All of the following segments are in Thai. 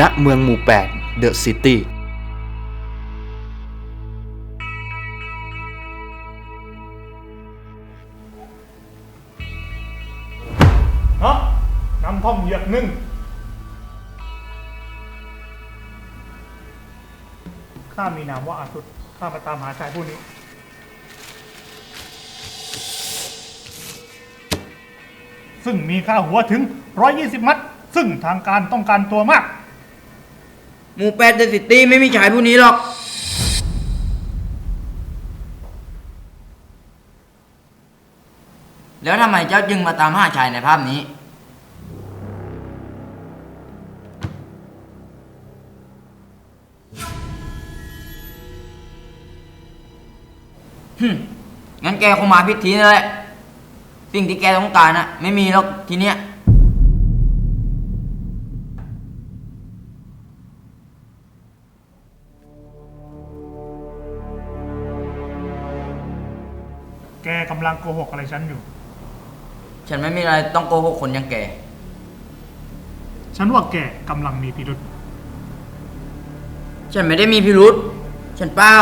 ณเมืองหมู่8 The City เนาะน้ำท่อมเหยือกนึ่งข้ามีนามว่าอาสุดข้ามาตามหาชายผู้นี้ ซึ่งมีค่าหัวถึง 120 มัด ซึ่งทางการต้องการตัวมาก หมู่แปดเดอะซิตี้ไม่มีชายผู้นี้หรอก แล้วทำไมเจ้าจึงมาตามหาชายในภาพนี้ ฮึมงั้นแกคงมาผิดทีนั่นแหละ สิ่งที่แกต้องการน่ะไม่มีหรอกทีเนี้ยำลังโกหกอะไรฉันอยู่ ฉันไม่มีอะไรต้องโกหกคนอย่างแก ฉันว่าแกกำลังมีพิรุษ ฉันไม่ได้มีพิรุษ ฉันเปล่า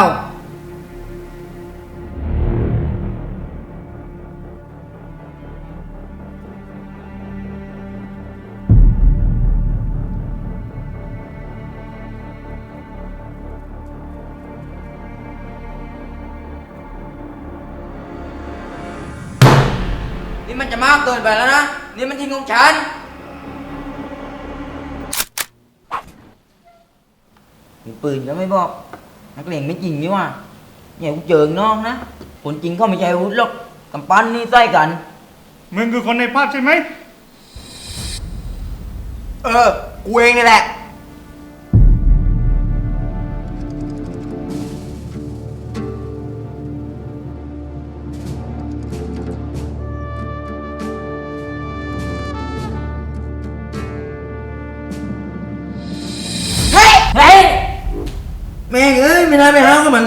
นี่มันจะมากเกินไปแล้วนะ นี่มันทิ้งของฉัน มีปืนก็ไม่บอก นักเลงไม่จริงนี่ว่าอย่ากูเจิงน้องนะคนจริงเขาไม่ใช่อาวุธหรอกกำปั้นนี่ใส่กัน มึงคือคนในภาพใช่ไหม เออ กูเองนี่แหละ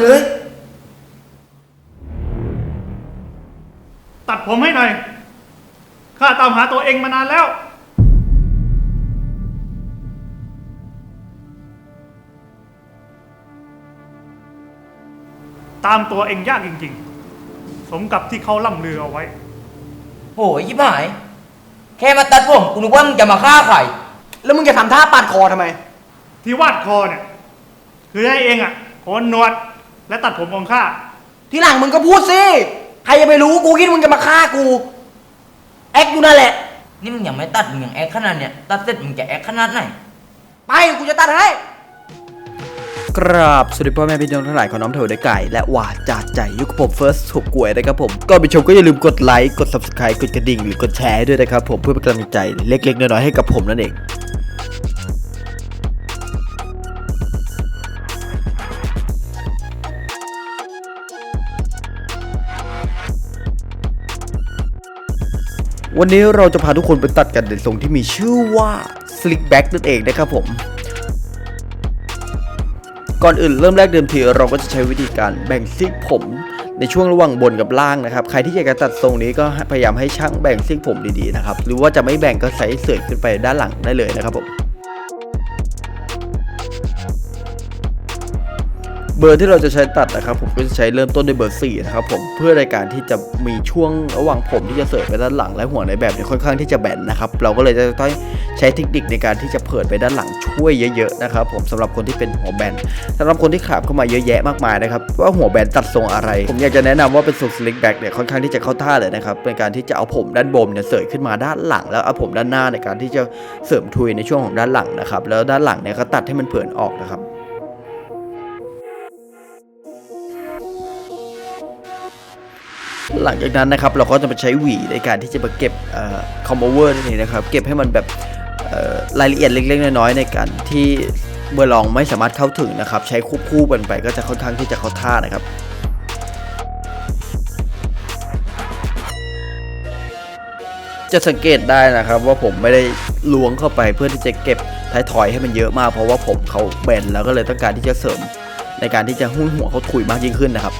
เลย ตัดผมให้หน่อย ข้าตามหาตัวเองมานานแล้ว ตามตัวเองยากจริง ๆ สมกับที่เขาล่ำลือเอาไว้ โหยยิบหาย แค่มาตัดผมกูนึกว่ามึงจะมาฆ่าใคร แล้วมึงจะทำท่าปาดคอทำไม ที่วาดคอเนี่ย คือให้เองอะโกนหนวด และตัดผมของข้า ทีหลังมึงก็พูดสิ ใครจะไปรู้กูคิดมึงจะมาฆ่ากู แอคอยู่นั่นแหละ นี่มึงยังไม่ตัดมึงยังแอคขนาดเนี้ยตัดเสร็จมึงจะแอคขนาดไหน ไปกูจะตัดให้ กราบสวัสดีพ่อแม่พี่น้องทั้งหลายของน้องเถวได้ไก่และว่าจาดใจอยุคผมเฟิร์สถูกกวยนะครับผมก่อนไปชมก็อย่าลืมกดไลค์กด subscribe กดกระดิ่งหรือกดแชร์ให้ด้วยนะครับผมเพื่อเป็นกำลังใจเล็กๆน้อยๆให้กับผมนั่นเอง วันนี้เราจะพาทุกคนไปตัดกันในทรงที่มีชื่อว่า slick back นั่นเองนะครับผม ก่อนอื่นเริ่มแรกเดิมทีเราก็จะใช้วิธีการแบ่งซีกผมในช่วงระหว่างบนกับล่างนะครับ ใครที่อยากจะตัดทรงนี้ก็พยายามให้ช่างแบ่งซีกผมดีๆนะครับ หรือว่าจะไม่แบ่งก็ใส่เสื่อยขึ้นไปด้านหลังได้เลยนะครับผม เบอร์ที่เราจะใช้ตัดนะครับผมก็จะใช้เริ่มต้นด้วยเบอร์4นะครับผมเพื่อในการที่จะมีช่วงระหว่างผมที่จะเสิร์ฟไปด้านหลังและหัวในแบบเนี่ยค่อนข้างที่จะแบนนะครับเราก็เลยจะต้องใช้เทคนิคในการที่จะเผิดไปด้านหลังช่วยเยอะๆนะครับผมสำหรับคนที่เป็นหัวแบนสำหรับคนที่ขาบเข้ามาเยอะแยะมากมายนะครับว่าหัวแบนตัดทรงอะไร ผมอยากจะแนะนำว่าเป็นทรงสลิกแบ็กเนี่ยค่อนข้างที่จะเข้าท่าเลยนะครับในการที่จะเอาผมด้านบนเนี่ยเสิร์ฟขึ้นมาด้านหลัง แล้วเอาผมด้านหน้าในการที่จะเสริมทุยในช่วงของด้านหลังนะครับแล้วด้านหลังเนี่ยก็ตัดให้มันเผินออกนะครับ หลังจากนั้นนะครับเราก็จะมาใช้หวีในการที่จะมาเก็บคอมโบเวอร์นั่นเองนะครับเก็บให้มันแบบรายละเอียดเล็ก ๆ น้อยๆในการที่เมื่อลองไม่สามารถเข้าถึงนะครับ ใช้ควบคู่กันไปก็จะค่อนข้างที่จะเข้าท่านะครับจะสังเกตได้นะครับว่าผมไม่ได้ล้วงเข้าไปเพื่อที่จะเก็บท้ายถอยให้มันเยอะมาก เพราะว่าผมเขาแบนแล้วก็เลยต้องการที่จะเสริมในการที่จะหุ้นหัวเขาถุยมากยิ่งขึ้นนะครับ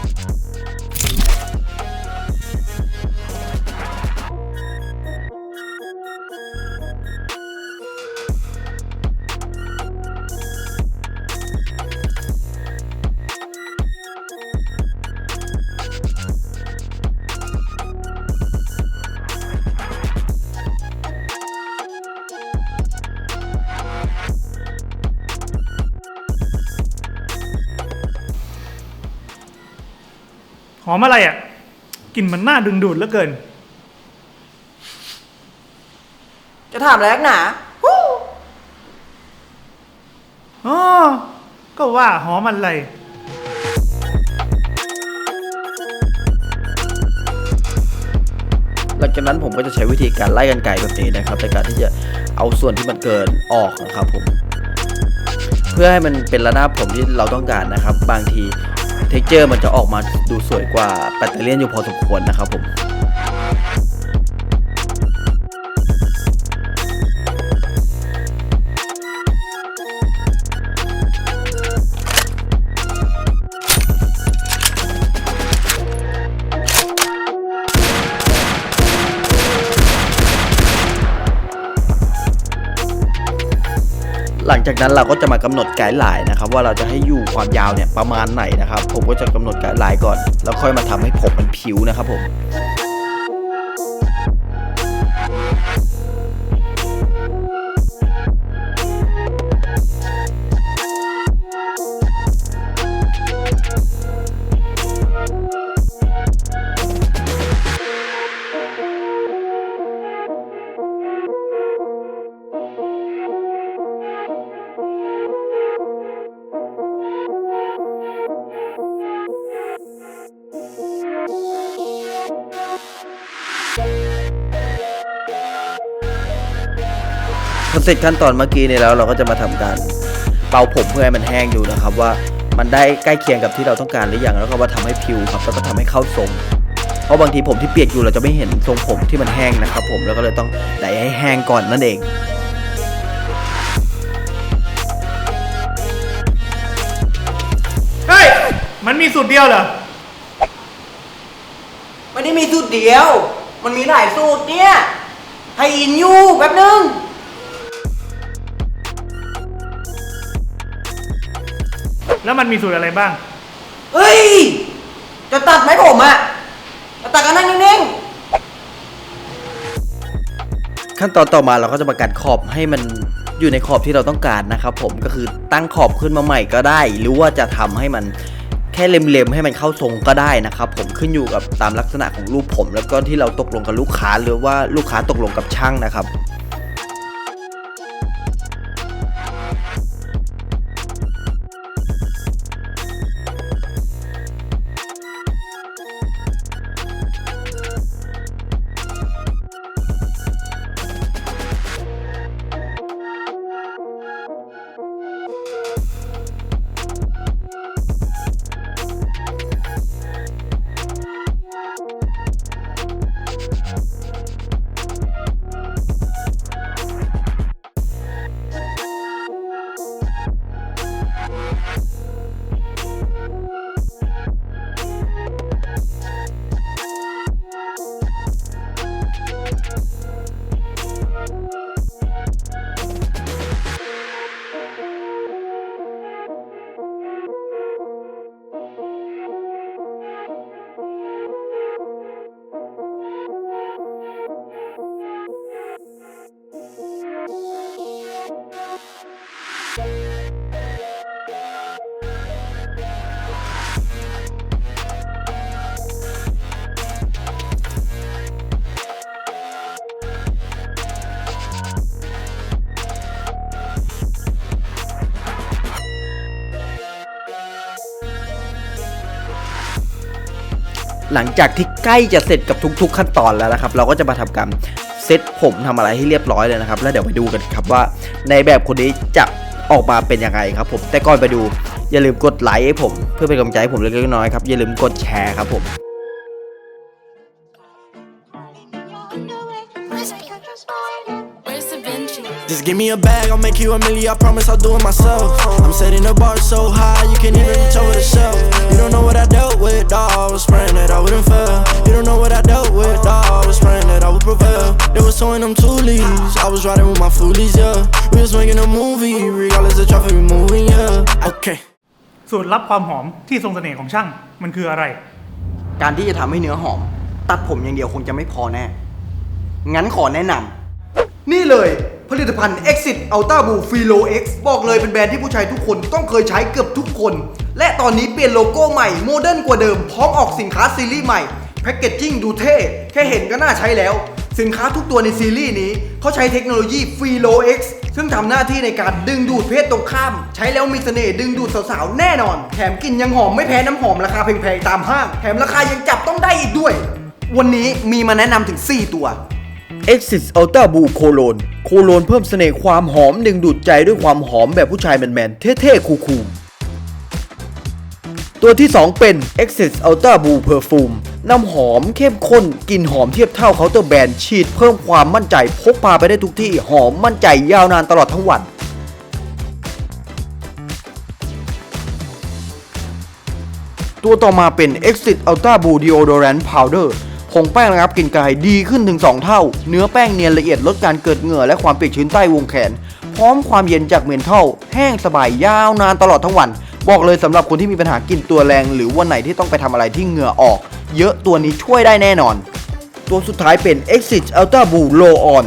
อมอะไรอะกลิ่นมันน่าดึงดูดเหลือเกิน จะถามอะไรนักหนาฮู้อ๋อก็ว่าหอมอะไร หลังจากนั้นผมก็จะใช้วิธีการไล่กันไก่แบบนี้นะครับในการที่จะเอาส่วนที่มันเกินออกนะครับผม เพื่อให้มันเป็นระนาบผมที่เราต้องการนะครับ บางที เท็กเจอร์มันจะออกมาดูสวยกว่าแบตเตอรี่ยนอยู่พอสมควรนะครับผม หลังจากนั้นเราก็จะมากำหนดไกด์ไลน์นะครับว่าเราจะให้อยู่ความยาวเนี่ยประมาณไหนนะครับ ผมก็จะกำหนดไกด์ไลน์ก่อน แล้วค่อยมาทำให้ผมมันผิวนะครับผม เสร็จขั้นตอนเมื่อกี้นี้แล้วเราก็จะมาทำการเป่าผมเพื่อให้มันแห้งดูนะครับว่ามันได้ใกล้เคียงกับที่เราต้องการหรือยังแล้วก็มาทำให้ผิวครับแล้วก็ทำให้เข้าทรงเพราะบางทีผมที่เปียกอยู่เราจะไม่เห็นทรงผมที่มันแห้งนะครับ ผมแล้วก็เลยต้องไดให้แห้งก่อนนั่นเองเฮ้ยมันมีสูตรเดียวเหรอไม่ได้มีสูตรเดียว มันมีหลายสูตรเนี่ยให้อินอยู่แป๊บนึง แล้วมันมีสูตรอะไรบ้าง เฮ้ย จะตัดไหมผมอะจะตัดกันนั่งนิ่งขั้นตอนต่อมาเราก็จะมากัดขอบให้มันอยู่ในขอบที่เราต้องการนะครับผมก็คือตั้งขอบขึ้นมาใหม่ก็ได้ หรือว่าจะทำให้มันแค่เล็มๆให้มันเข้าทรงก็ได้นะครับผมขึ้นอยู่กับตามลักษณะของรูปผม แล้วก็ที่เราตกลงกับลูกค้าหรือว่าลูกค้าตกลงกับช่างนะครับ ลังจากที่ใกล้จะเสร็จกับทุก ๆ ขั้นตอนแล้วนะครับ เราก็จะมาทำการเซตผมทำอะไรให้เรียบร้อยเลยนะครับ แล้วเดี๋ยวไปดูกันครับว่า ในแบบคนนี้จะออกมาเป็นยังไงครับผมแต่ก่อนไปดูอย่าลืมกดไลค์ให้ผมเพื่อเป็นกำลังใจให้ผมเล็กๆน้อยๆครับอย่าลืมกดแชร์ครับผม Just give me a bag, I'll make you a million. I promise I'll do it myself. I'm setting the bar so high, you can't even reach over the shelf. You don't know what I dealt with, dawg. I was praying that I wouldn't fail. You don't know what I dealt with, dawg. I was praying that I would prevail. They was towing them two leaves. I was riding with my foolies, yeah. We was making a movie, regardless of traffic, we moving, yeah. Okay. สูตรลับความหอมที่ทรงเสน่ห์ของช่างมันคืออะไร การที่จะทำให้เนื้อหอม ตัดผมอย่างเดียวคงจะไม่พอแน่ งั้นขอแนะนำนี่เลย ผลิตภัณฑ์ Exit Ultra Blue Filo X บอกเลยเป็นแบรนด์ที่ผู้ชายทุกคนต้องเคยใช้เกือบทุกคน และตอนนี้เปลี่ยนโลโก้ใหม่โมเดิร์นกว่าเดิม พร้อมออกสินค้าซีรีส์ใหม่แพคเกจจิ้งดูเท่ แค่เห็นก็น่าใช้แล้ว สินค้าทุกตัวในซีรีส์นี้เขาใช้เทคโนโลยี Filo X ซึ่งทำหน้าที่ในการดึงดูดเพศตรงข้าม ใช้แล้วมีเสน่ห์ดึงดูดสาวๆแน่นอน แถมกลิ่นยังหอมไม่แพ้น้ำหอมราคาแพงๆตามห้าง แถมราคายังจับต้องได้อีกด้วย วันนี้มีมาแนะนำถึง 4 ตัว Exit Ultra Blue Cologne โคโลนเพิ่มเสน่ห์ความหอมดึงดูดใจด้วยความหอมแบบผู้ชายแมนๆ เท่ๆ คูลๆ ตัวที่ 2 เป็น Exit Ultra Blue Perfume น้ำหอมเข้มข้นกลิ่นหอมเทียบเท่าเคาน์เตอร์แบรนด์ฉีดเพิ่มความมั่นใจพกพาไปได้ทุกที่หอมมั่นใจยาวนานตลอดทั้งวันตัวต่อมาเป็น Exit Ultra Blue Deodorant Powder ผงแป้งระงับกลิ่นกายดีขึ้นถึง 2 เท่า เนื้อแป้งเนียนละเอียดลดการเกิดเหงื่อและความเปียกชื้นใต้วงแขน พร้อมความเย็นจากเมนทัลแห้งสบายยาวนานตลอดทั้งวัน บอกเลยสำหรับคนที่มีปัญหากลิ่นตัวแรง หรือวันไหนที่ต้องไปทำอะไรที่เหงื่อออก เยอะตัวนี้ช่วยได้แน่นอน ตัวสุดท้ายเป็น Exit Ultra Blue Low On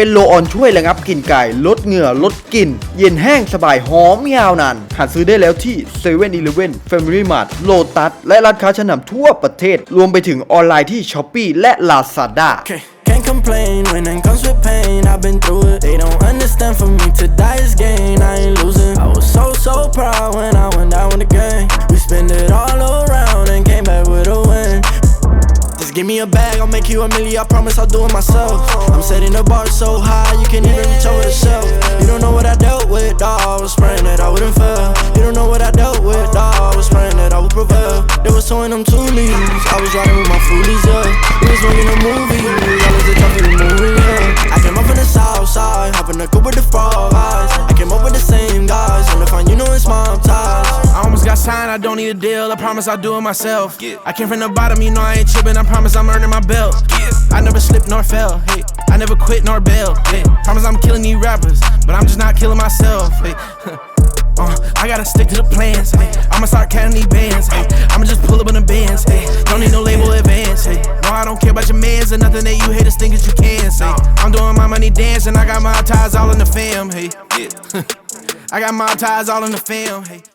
เป็นโลออนช่วยระงับกลิ่นไกายลดเหงื่อลดกลิ่น เย็นแห้งสบายหอมยาวนานหาซื้อได้แล้วที่7 e เ e ่ e อ Family Mart Lotus และร้านค้าชั้นนำทั่วประเทศ รวมไปถึงออนไลน์ที่ Shopee และ Lazada Can't complain when it comes with pain. I've been through it. They don't understand for me to die is gain. I ain't losing. I was so, so proud when I went down with the game. We spend it all around and came back with a win. Give me a bag, I'll make you a million. I promise I'll do it myself. I'm setting the bar so high, you can't even reach over the shelf. You don't know what I dealt with, I don't need a deal. I promise I'll do it myself. I came from the bottom, you know I ain't tripping. I promise I'm earning my belt. I never slipped nor fell. Hey, I never quit nor bailed. Hey, promise I'm killing these rappers, but I'm just not killing myself. Hey, uh, I gotta stick to the plans. Hey, I'ma start counting these bands. Hey, I'ma just pull up on the bands. Hey, don't need no label advance. Hey, no, I don't care about your mans and nothing that you haters think that you can say. I'm doing my money dancing. I got my ties all in the fam. Hey, I got my ties all in the fam. Hey.